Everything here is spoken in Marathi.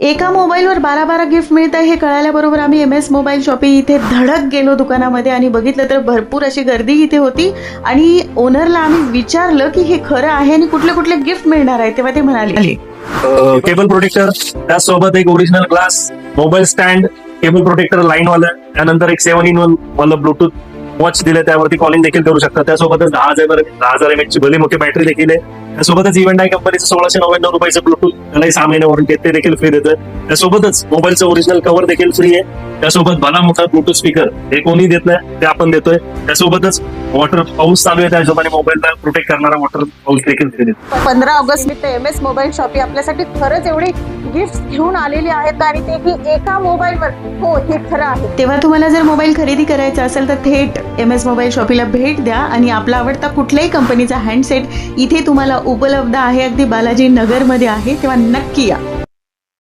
एका मोबाईलवर बारा बारा गिफ्ट मिळतं हे कळाल्याबरोबर आम्ही एम एस मोबाईल शॉपिंग इथे धडक गेलो दुकानामध्ये आणि बघितलं तर भरपूर अशी गर्दी इथे होती. आणि ओनरला आम्ही विचारलं की हे खरं आहे आणि कुठले कुठले गिफ्ट मिळणार आहे तेव्हा ते म्हणाले. केबल प्रोटेक्टर त्यासोबत एक original glass mobile stand cable protector line वाला त्यानंतर एक सेव्हन इन वन वाला ब्लूटूथ वॉच दिले त्यावरती कॉलिंग देखील करू शकता. त्यासोबतच दहा हजार दहा हजार एम ची भले मोठी बॅटरी देखील आहे. त्यासोबतच इव्हेंट आहे कंपनीचं सोळाशे नव्याण्णव रुपयाचं ब्लूटूथ त्यालाही सहा महिने वॉरंटी ते देखील फ्री देतं त्यासोबतच मोबाईलचं ओरिजिनल कव्हर देखील फ्री आहे. त्यासोबत भला मोठा ब्लूटूथ स्पीकर हे कोणी देत नाही ते आपण देतोय. त्यासोबतच वॉटर पाऊस चालू आहे त्या हिशोबाने मोबाईलला प्रोटेक्ट करणारा वॉटर पाऊस देखील फ्री देतो पंधरा ऑगस्ट निमित्त एम एस मोबाईल शॉपी आपल्यासाठी खरंच एवढे गिफ्ट घेऊन आलेली आहेत आणि ते ही एका मोबाईलवर हो हे खरं आहे. तेव्हा तुम्हाला जर मोबाईल खरेदी करायचा असेल तर थेट एम एस मोबाईल शॉपीला भेट द्या आणि आपला आवडता कुठल्याही कंपनीचा हँडसेट इथे तुम्हाला उपलब्ध आहे अगदी बालाजी नगरमध्ये आहे तेव्हा नक्की या.